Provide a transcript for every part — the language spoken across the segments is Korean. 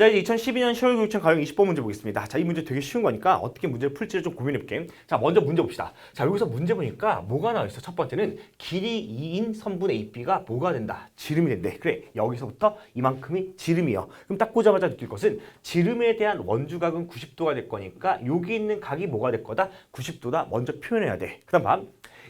자, 이제 2012년 10월 교육청 가용 20번 문제 보겠습니다. 자, 이 문제 되게 쉬운 거니까 어떻게 문제를 풀지를 좀 고민해볼게. 자, 먼저 문제 봅시다. 자, 여기서 문제 보니까 뭐가 나와 있어? 첫 번째는 길이 2인 선분의 AB가 뭐가 된다? 지름이 된대. 그래, 여기서부터 이만큼이 지름이요. 그럼 딱 보자마자 느낄 것은 지름에 대한 원주각은 90도가 될 거니까 여기 있는 각이 뭐가 될 거다? 90도다. 먼저 표현해야 돼. 그 다음 봐.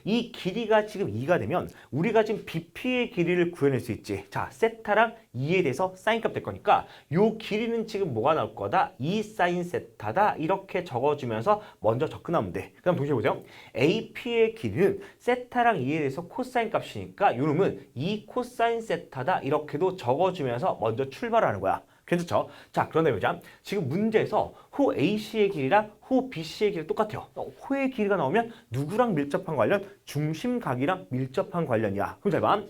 이 길이가 지금 2가 되면 우리가 지금 BP의 길이를 구해낼 수 있지. 자, 세타랑 2에 대해서 사인값 될 거니까 요 길이는 지금 뭐가 나올 거다? 2 사인 세타다. 이렇게 적어주면서 먼저 접근하면 돼. 그 다음 동시에 보세요. AP의 길이는 세타랑 2에 대해서 코사인 값이니까 요 놈은 2 코사인 세타다. 이렇게도 적어주면서 먼저 출발하는 거야. 괜찮죠? 자, 그런데 보자. 지금 문제에서 호 AC의 길이랑 호 BC의 길이 똑같아요. 어, 호의 길이가 나오면 누구랑 밀접한 관련? 중심각이랑 밀접한 관련이야. 그럼 잘 봐.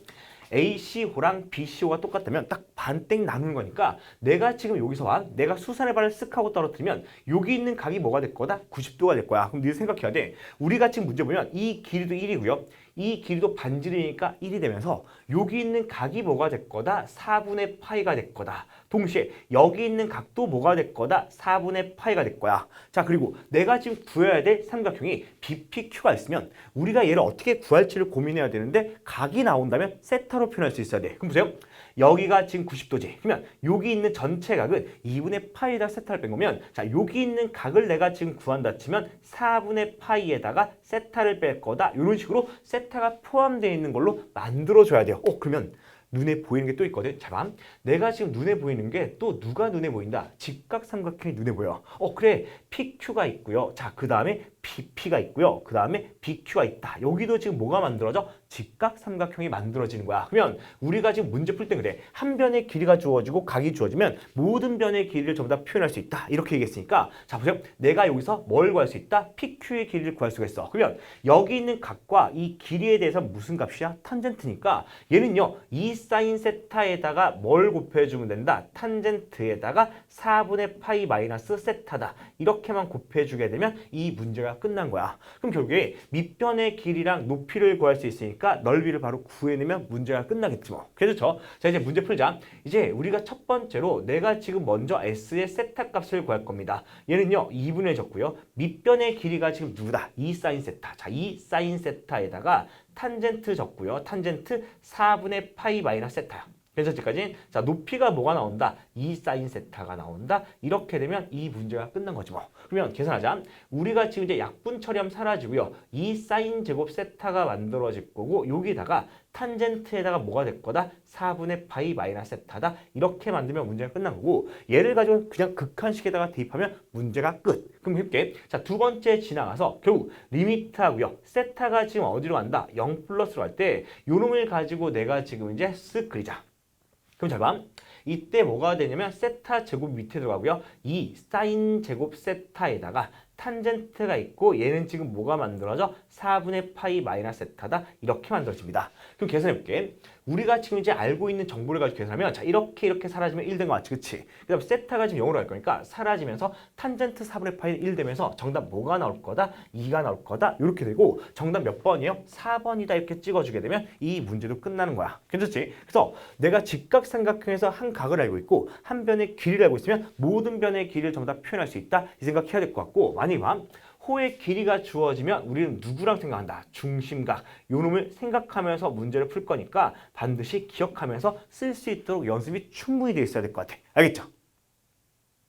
AC호랑 BC호가 똑같다면 딱 반땡 나누는 거니까 내가 지금 여기서 와 내가 수산의 발을 쓱 하고 떨어뜨리면 여기 있는 각이 뭐가 될 거다? 90도가 될 거야. 그럼 네 생각해야 돼. 우리가 지금 문제 보면 이 길이도 1이고요. 이 길이도 반지름이니까 1이 되면서 여기 있는 각이 뭐가 될 거다? 4분의 파이가 될 거다. 동시에 여기 있는 각도 뭐가 될 거다? 4분의 파이가 될 거야. 자 그리고 내가 지금 구해야 될 삼각형이 BPQ가 있으면 우리가 얘를 어떻게 구할지를 고민해야 되는데 각이 나온다면 세타로 표현할 수 있어야 돼. 그럼 보세요. 여기가 지금 90도지. 그러면 여기 있는 전체 각은 2분의 파이에다 세타를 뺀 거면 자 여기 있는 각을 내가 지금 구한다 치면 4분의 파이에다가 세타를 뺄 거다. 이런 식으로 세타가 포함되어 있는 걸로 만들어줘야 돼요. 어 그러면 눈에 보이는 게 또 있거든. 잠깐. 내가 지금 눈에 보이는 게 또 누가 눈에 보인다? 직각 삼각형이 눈에 보여. 어 그래. PQ가 있고요. 자, 그 다음에 BP가 있고요. 그 다음에 BQ가 있다. 여기도 지금 뭐가 만들어져? 직각 삼각형이 만들어지는 거야. 그러면 우리가 지금 문제 풀 때 그래. 한 변의 길이가 주어지고 각이 주어지면 모든 변의 길이를 전부 다 표현할 수 있다. 이렇게 얘기했으니까 자 보세요. 내가 여기서 뭘 구할 수 있다? PQ의 길이를 구할 수가 있어. 그러면 여기 있는 각과 이 길이에 대해서 무슨 값이야? 탄젠트니까 얘는요. 2 사인 세타에다가 뭘 곱해주면 된다? 탄젠트에다가 4분의 파이 마이너스 세타다. 이렇게만 곱해주게 되면 이 문제가 끝난 거야. 그럼 결국에 밑변의 길이랑 높이를 구할 수 있으니까 넓이를 바로 구해내면 문제가 끝나겠지 뭐. 그렇죠? 자 이제 문제 풀자. 이제 우리가 첫 번째로 내가 지금 먼저 S의 세타 값을 구할 겁니다. 얘는요 2분의 적고요. 밑변의 길이가 지금 누구다? 2 사인 세타. 자, 2 사인 세타에다가 탄젠트 적고요. 탄젠트 4분의 파이 마이너스 세타야. 괜찮지까지? 자, 높이가 뭐가 나온다? 2 사인 세타가 나온다. 이렇게 되면 이 문제가 끝난 거지 뭐. 그러면 계산하자. 우리가 지금 이제 약분 처리하면 사라지고요. 2 사인 제곱 세타가 만들어질 거고 여기다가 탄젠트에다가 뭐가 될 거다? 4분의 파이 마이너스 세타다. 이렇게 만들면 문제가 끝난 거고 얘를 가지고 그냥 극한식에다가 대입하면 문제가 끝. 그럼 해볼게. 자, 두 번째 지나가서 결국 리미트하고요. 세타가 지금 어디로 간다? 0 플러스로 갈때 요놈을 가지고 내가 지금 이제 쓱 그리자. 그럼 잘 봐. 이때 뭐가 되냐면 세타 제곱 밑에 들어가고요. 이 사인 제곱 세타에다가 탄젠트가 있고 얘는 지금 뭐가 만들어져? 4분의 파이 마이너스 세타다. 이렇게 만들어집니다. 그럼 계산해볼게. 우리가 지금 이제 알고 있는 정보를 가지고 계산하면 자 이렇게 이렇게 사라지면 1된 거 맞지? 그치? 그 다음 세타가 지금 0으로 갈 거니까 사라지면서 탄젠트 4분의 파이는 1 되면서 정답 뭐가 나올 거다? 2가 나올 거다? 이렇게 되고 정답 몇 번이에요? 4번이다 이렇게 찍어주게 되면 이 문제도 끝나는 거야. 괜찮지? 그래서 내가 직각삼각형에서 한 각을 알고 있고 한 변의 길이를 알고 있으면 모든 변의 길이를 전부 다 표현할 수 있다. 이 생각해야 될 것 같고 만약에 호의 길이가 주어지면 우리는 누구랑 생각한다? 중심각. 요 놈을 생각하면서 문제를 풀 거니까 반드시 기억하면서 쓸 수 있도록 연습이 충분히 되어 있어야 될 것 같아. 알겠죠?